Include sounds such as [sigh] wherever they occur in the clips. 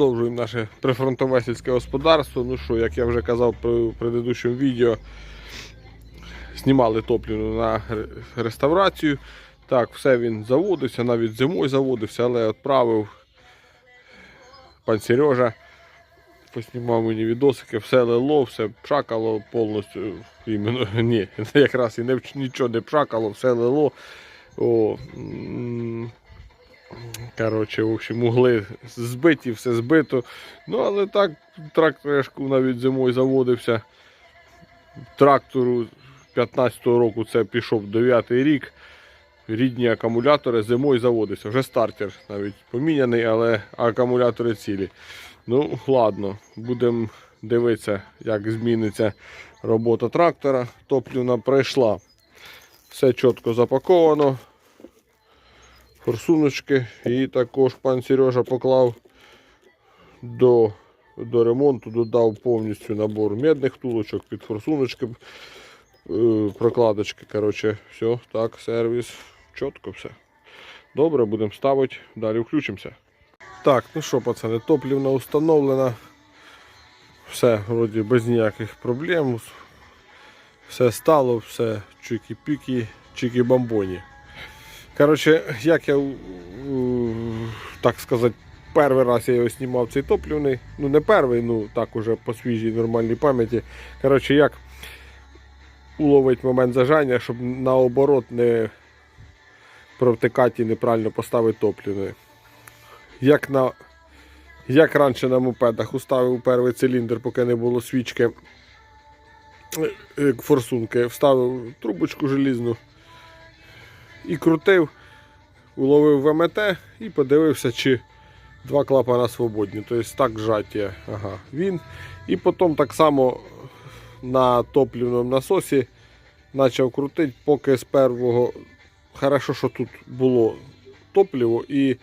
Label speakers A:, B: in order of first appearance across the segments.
A: Продовжуємо наше прифронтове сільське господарство. Ну що, як я вже казав при предыдущому відео, знімали топлівну на реставрацію. Так, все він заводився, навіть зимою заводився, але відправив пан Сережа. Поснімав мені відосики, все лило, все пшакало повністю. Іменно, [laughs] ні, якраз і не, нічого не пшакало, все лило. О, коротше, в общем, угли збиті, все збито. Ну, але так, трактор навіть зимою заводився. Трактору 15-го року це пішов 9 рік. Рідні акумулятори зимою заводився. Вже стартер навіть поміняний, але акумулятори цілі. Ну, ладно, будемо дивитися, як зміниться робота трактора. Топлівна пройшла. Все чітко запаковано. Форсуночки. І також пан Сережа поклав до, до ремонту, додав повністю набор медних втулочок під форсуночки, е, прокладочки. Коротше, все, так, сервіс. Чітко все. Добре, будемо ставити, далі включимося. Так, ну що, пацани, топлівна установлена. Все, вроді без ніяких проблем. Все стало, все чики-піки, чики-бамбоні. Коротше, як я, так сказати, перший раз я його знімав цей топлівний. Ну не перший, ну так уже по свіжій нормальній пам'яті. Коротше, як уловить момент зажання, щоб наоборот не провтикати і неправильно поставити топлівний як на як раніше на мопедах уставив перший циліндр, поки не було свічки е, е, форсунки, вставив трубочку желізну і крутив, уловив ВМТ і подивився, чи два клапана свободні. Тобто так жаття. Ага, він. І потім так само на топлівному насосі почав крутити, поки з першого. Хорошо, що тут було топливо і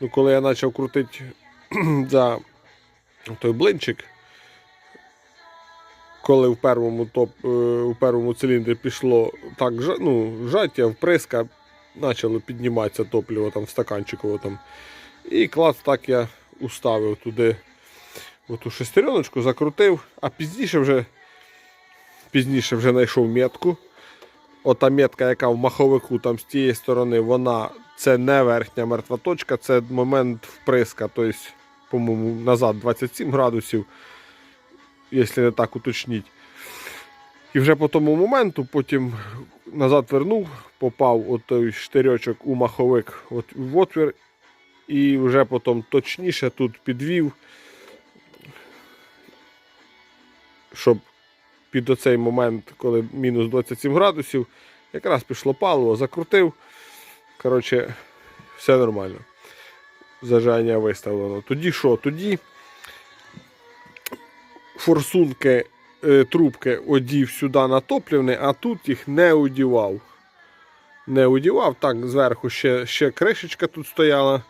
A: Ну, коли я почав крутити [clears throat] за той блинчик, коли в першому топ, е, у першому циліндрі пішло так ну, жаття, вприска, почало підніматися топливо там в стаканчику. Там. І клас так я уставив туди оту шестереночку, закрутив, а пізніше вже пізніше вже знайшов метку. Ота метка, яка в маховику там з тієї сторони, вона це не верхня мертва точка, це момент вприска. Тобто, по-моєму, назад 27 градусів, якщо не так уточніть. І вже по тому моменту потім назад вернув, попав от той штирьочок у маховик от в отвір, і вже потім точніше тут підвів, щоб під оцей момент, коли мінус 27 градусів, якраз пішло паливо, закрутив. Коротше, все нормально. Зажання виставлено. Тоді що? Тоді форсунки, е, трубки одів сюди на топлівне, а тут їх не одівав. Не одівав, так, зверху ще, ще кришечка тут стояла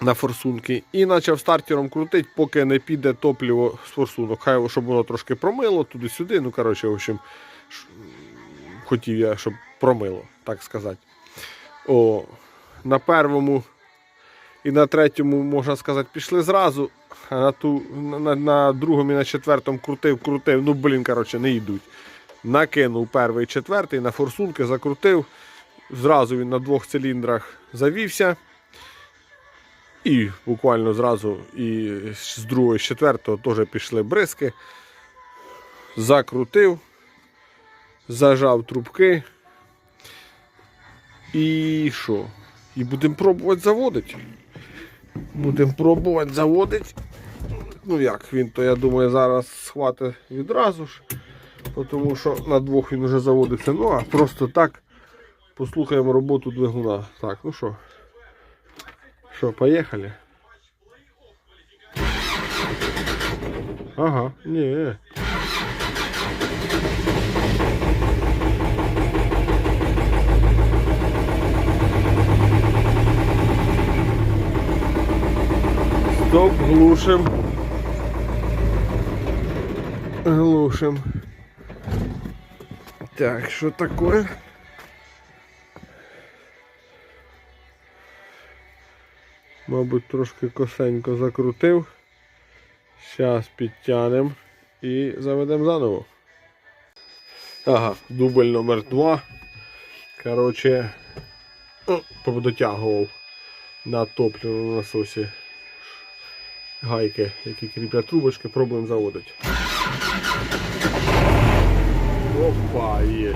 A: на форсунки. І почав стартером крутити, поки не піде топливо з форсунок. Хай щоб воно трошки промило туди-сюди. Ну, коротше, в общем, хотів я, щоб промило, так сказати. О, на первому і на третьому, можна сказати, пішли зразу, на, ту, на, на другому і на четвертому крутив, крутив. Ну, блін, коротше, не йдуть. Накинув перший четвертий, на форсунки закрутив. Зразу він на двох циліндрах завівся. І буквально зразу і з другого, з четвертого теж пішли бризки. Закрутив, зажав трубки. І що? І будемо пробувати заводити. Будемо пробувати заводити. Ну як, він то, я думаю, зараз схватить відразу ж. Тому що на двох він вже заводився. Ну а просто так послухаємо роботу двигуна. Так, ну що. Що, поїхали? Ага, ні. Стоп, глушим. Глушим. Так, что такое? Мабуть, трошки косенько закрутив. Зараз підтягнемо і заведемо заново. Ага, дубль номер 2. Коротше, о, подотягував на топливному насосі гайки, які кріплять трубочки, пробуємо заводити. Опа, є.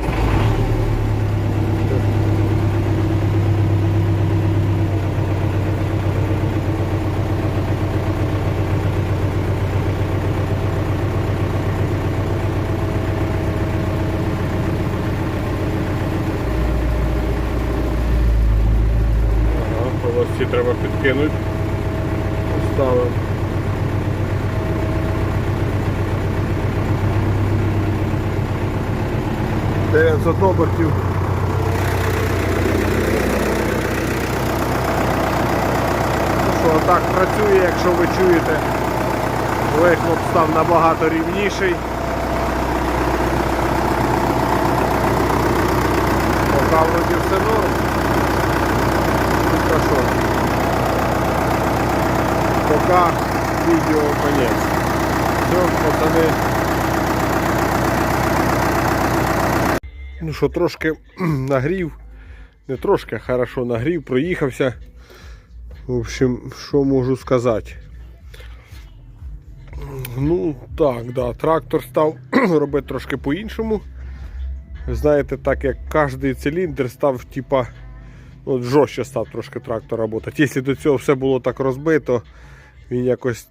A: Ага, полосці треба підкинути. Поставимо. Дев'ятсот обертів. Ну що, так працює, якщо ви чуєте. Вихлоп став набагато рівніший. Поки вроді все норм. Ну що, пока відео конець. Все, пацани. Ну що, трошки [clears throat] нагрів. Не трошки, а хорошо нагрів, проїхався. В общем, що можу сказати? Ну, так, да, трактор став [clears throat] робити трошки по-іншому. Знаєте, так як кожний циліндр став, типа, от жорстче став трошки трактор працювати. Якщо до цього все було так розбито, він якось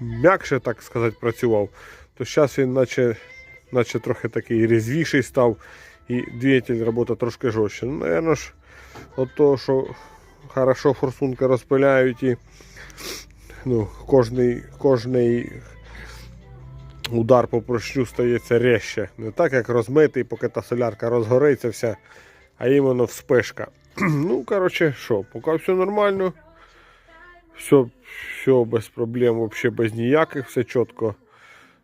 A: м'якше, так сказати, працював, то зараз він наче, наче трохи такий різвіший став і двигатель робота трошки жорстче. Ну, наверное ж, от того, що хорошо форсунки розпиляють і ну, кожний, кожний удар по поршню стається резче. Не так, як розмитий, поки та солярка розгориться вся, а іменно вспишка. [clears throat] ну, коротше, що, поки все нормально. Все, все без проблем, вообще без ніяких, все чітко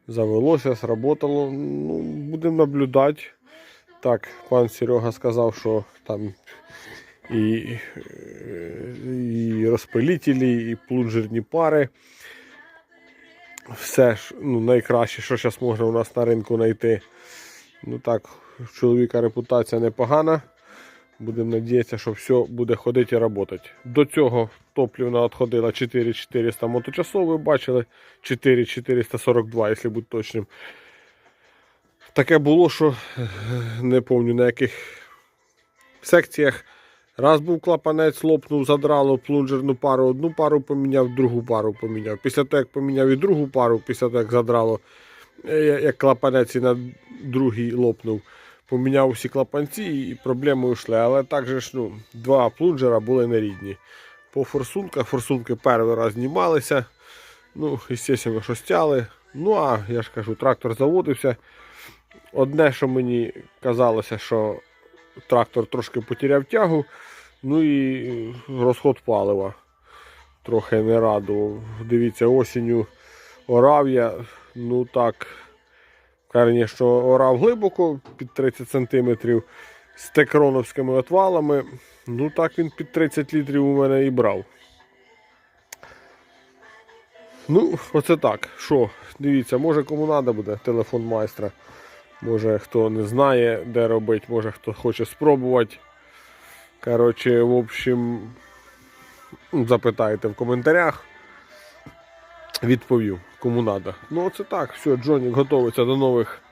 A: завелося, сработало. Ну, будемо наблюдати. Так, пан Серега сказав, що там і, і розпилителі, і плунжерні пари. Все ну, найкраще, що зараз можна у нас на ринку знайти. Ну так, чоловіка репутація непогана. Будемо надіятися, що все буде ходити і працювати. До цього топлівна відходила 4400 моточасов, ви бачили 4442, якщо бути точним. Таке було, що е, не пам'ятаю на яких секціях. Раз був клапанець, лопнув, задрало плунжерну пару, одну пару поміняв, другу пару поміняв. Після того, як поміняв і другу пару, після того, як задрало, е, як клапанець і на другий лопнув, поміняв усі клапанці і проблеми йшли. Але також ну, два плунжера були нерідні. По форсунках, форсунки перший раз знімалися. Ну, звісно, що стяли. Ну, а я ж кажу, трактор заводився. Одне, що мені казалося, що трактор трошки потеряв тягу, ну і розход палива трохи не радував. Дивіться, осінню орав я, ну так, звісно, орав глибоко під 30 см з текроновськими отвалами. Ну так він під 30 літрів у мене і брав. Ну, оце так. Що, дивіться, може кому треба буде телефон майстра. Може хто не знає, де робити, може хто хоче спробувати. Коротше, в общем, запитайте в коментарях. Відповів, кому треба. Ну, оце так. Все, Джонік готується до нових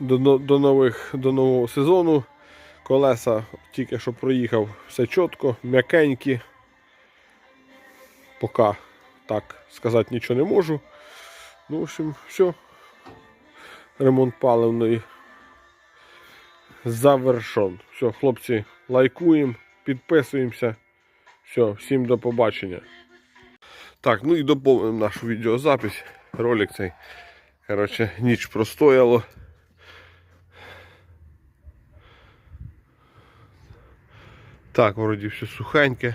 A: до, до, нових, до нового сезону. Колеса тільки що проїхав, все чітко, м'якенькі. Поки так сказати нічого не можу. Ну, в общем, все ремонт паливної завершен. Все, хлопці, лайкуємо, підписуємося. Все, всім до побачення. Так, ну і доповнимо нашу відеозапись. Ролик цей. Коротше, ніч простояло. Так, вроді все сухеньке.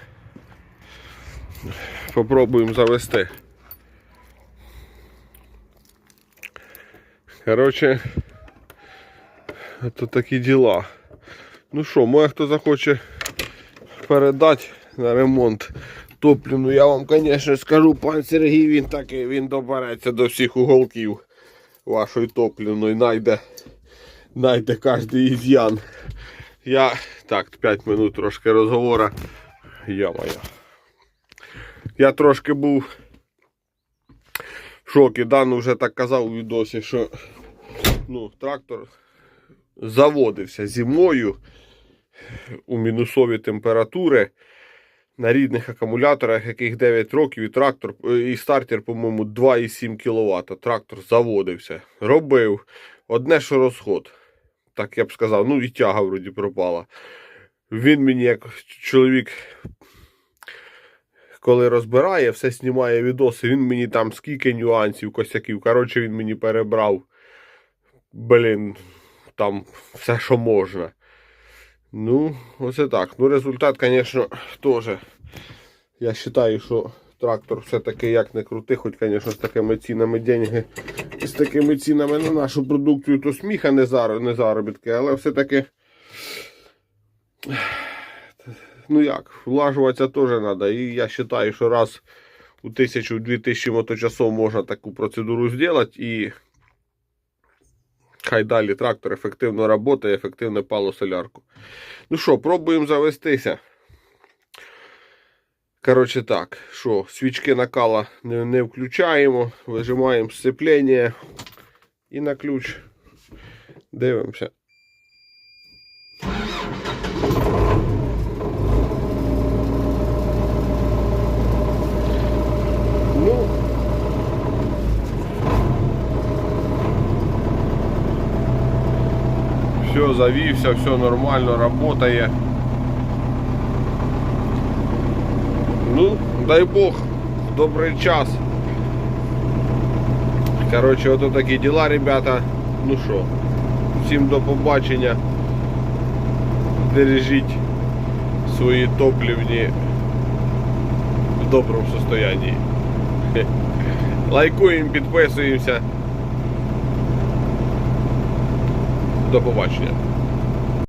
A: Попробуємо завести. Коротше, це такі діла. Ну що, може хто захоче передати на ремонт топливну, я вам, звісно, скажу, пан Сергій, він такий, він добереться до всіх уголків вашої топливної, найде, найде кожен із'ян. Я, так, 5 минут трошки розговора. Я моя. Я трошки був в шокі, да, ну вже так казав у відосі, що ну, трактор заводився зимою у мінусові температури на рідних акумуляторах, яких 9 років, і трактор, і стартер, по-моєму, 2,7 кВт. Трактор заводився. Робив. Одне, що розход. Так я б сказав, ну і тяга вроді пропала. Він мені, як чоловік, коли розбирає, все знімає відоси, він мені там скільки нюансів, косяків. Коротше, він мені перебрав. Блін, там все, що можна. Ну, оце так. Ну, результат, звісно, теж. Я вважаю, що трактор все-таки як не крути, хоч, звісно, з такими цінами деньги, з такими цінами на нашу продукцію, то сміха не, зар... не заробітки, але все-таки. Ну як, влажуватися теж треба. І я вважаю, що раз у тисячу-дві тисячі моточасов можна таку процедуру зробити і хай далі трактор ефективно працює, ефективно пало солярку. Ну що, пробуємо завестися. Коротше так, що, свічки накала не, не включаємо, вижимаємо сцеплення і на ключ дивимося. завівся, все нормально, работає. Ну, дай Бог, в добрий час. Коротше, ото такі діла, ребята. Ну що, всім до побачення. Бережіть свої топлівні в доброму состоянии. [laughs] Лайкуємо, підписуємося. До побачення.